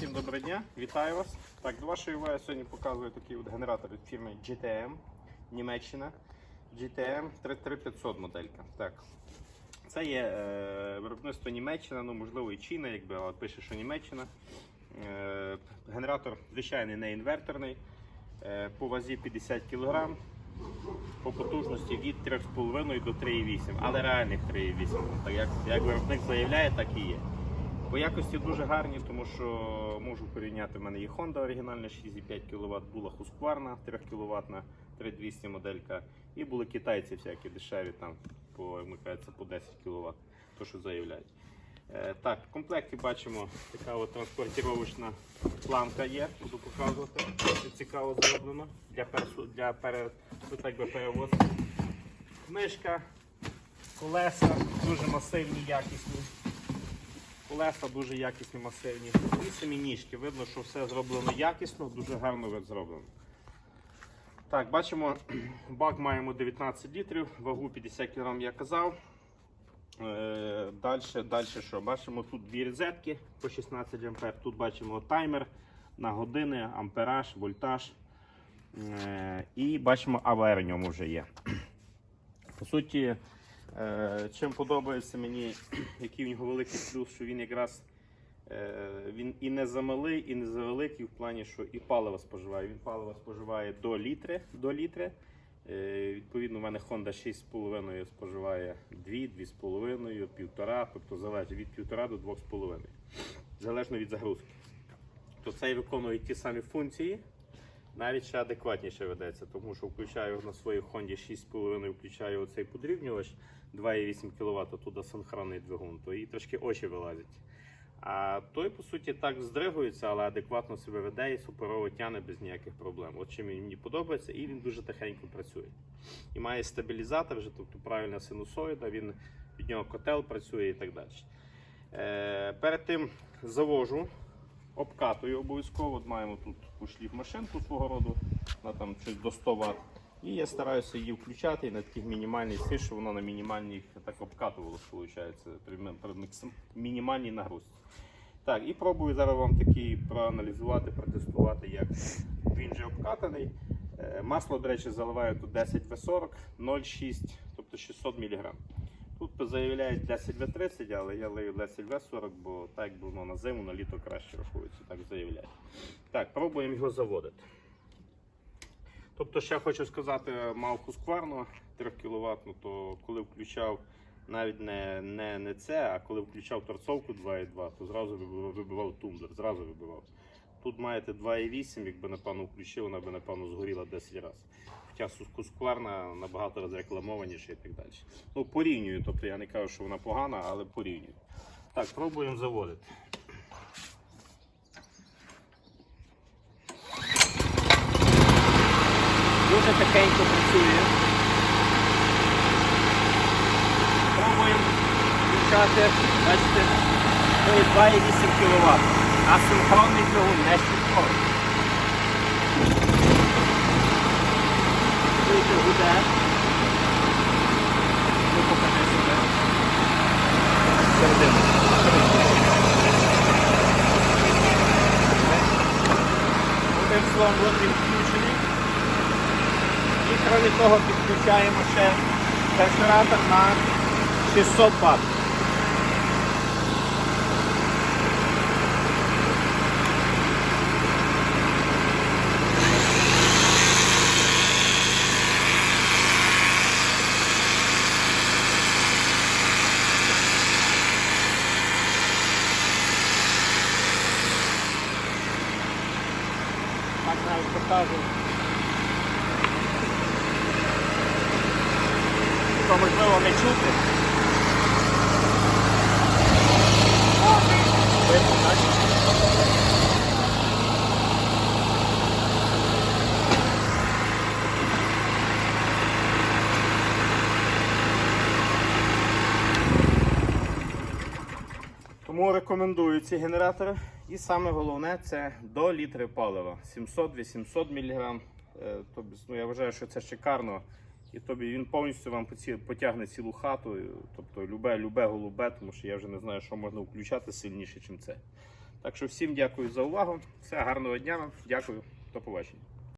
Всім доброго дня, вітаю вас. Так, до вашої уваги сьогодні показую такий от генератор від фірми GTM, Німеччина. GTM 33500 моделька. Так. Це є е, виробництво Німеччина, ну можливо і Чина, якби, але пише, що Німеччина. Е, генератор звичайний не інверторний, е, по вазі 50 кг, по потужності від 3,5 до 3,8, але реальних 3,8. Так як, як виробник заявляє, так і є. По якості дуже гарні, тому що можу порівняти. В мене є Honda оригінальна 6,5 кВт, була Husqvarna 3 кВт, 3200 моделька. І були китайці всякі дешеві, там по, по 10 кВт, то що заявляють. Е, так, в комплекті бачимо така от транспортировочна планка є, буду показувати. Це цікаво зроблено для, персу, для пере, так би перевозки. Книжка, колеса дуже масивні, якісні. Колеса дуже якісні, масивні. І самі ніжки. Видно, що все зроблено якісно, дуже гарно зроблено. Так, бачимо, бак маємо 19 літрів, вагу 50 кг, я казав. Е, далі, далі що? Бачимо тут дві розетки по 16 А. Тут бачимо таймер на години, ампераж, вольтаж. Е, і бачимо АВР в ньому вже є. По суті, чим подобається мені, який в нього великий плюс, що він якраз е, він і не замалий, і не завеликий в плані, що і паливо споживає. Він паливо споживає до літри. До літри. Е, Відповідно, у мене Honda 6,5 споживає 2, 2,5, 1,5, тобто залежить від 1,5 до 2,5. Залежно від загрузки. То цей виконує ті самі функції, навіть ще адекватніше ведеться, тому що включаю на своїй Honda 6,5, включаю оцей подрівнювач 2,8 кВт, туди синхронний двигун, то і трошки очі вилазять. А той, по суті, так здригується, але адекватно себе веде і суперово тягне без ніяких проблем. От чим мені подобається, і він дуже тихенько працює. І має стабілізатор, вже, тобто правильна синусоїда, він від нього котел працює і так далі. Е, перед тим завожу, обкатую обов'язково. От маємо тут пошлів машинку свого роду на там щось до 100 Вт. І я стараюся її включати і на таких мінімальній силі, щоб воно на мінімальній так обкатувалося, виходить, при, мінімальній нагрузці. Так, і пробую зараз вам такий проаналізувати, протестувати, як він же обкатаний. Е, Масло, до речі, заливаю тут 10 В40, 0,6, тобто 600 мг. Тут заявляють 10 В30, але я лию 10 В40, бо так якби воно на зиму, на літо краще рахується, так заявляють. Так, пробуємо його заводити. Тобто, ще хочу сказати, мав Husqvarna 3 кВт, то коли включав навіть не, не, не це, а коли включав торцовку 2,2, то зразу вибивав, тумблер, зразу вибивав. Тут маєте 2,8, якби напевно включив, вона би напевно згоріла 10 разів. Хоча Husqvarna набагато розрекламованіша і так далі. Ну, порівнюю, тобто я не кажу, що вона погана, але порівнюю. Так, пробуємо заводити. Дуже тихенько працює. Пробуємо включати, бачите, 2,8 кВт, а синхронний двигун не щитковий. Чуєте, гуде. Ну, покажи себе. Середину. Одним словом, от він включений. І крім того підключаємо ще перфоратор на 600 Вт. Так навіть покажу. то можливо не чути. Видно? Тому рекомендую ці генератори. І саме головне це до літри палива. 700-800 мг. Тобто, ну, я вважаю, що це шикарно. І тобі він повністю вам потягне цілу хату, тобто любе, любе голубе, тому що я вже не знаю, що можна включати сильніше, ніж це. Так що всім дякую за увагу. Все, гарного дня вам. Дякую. До побачення.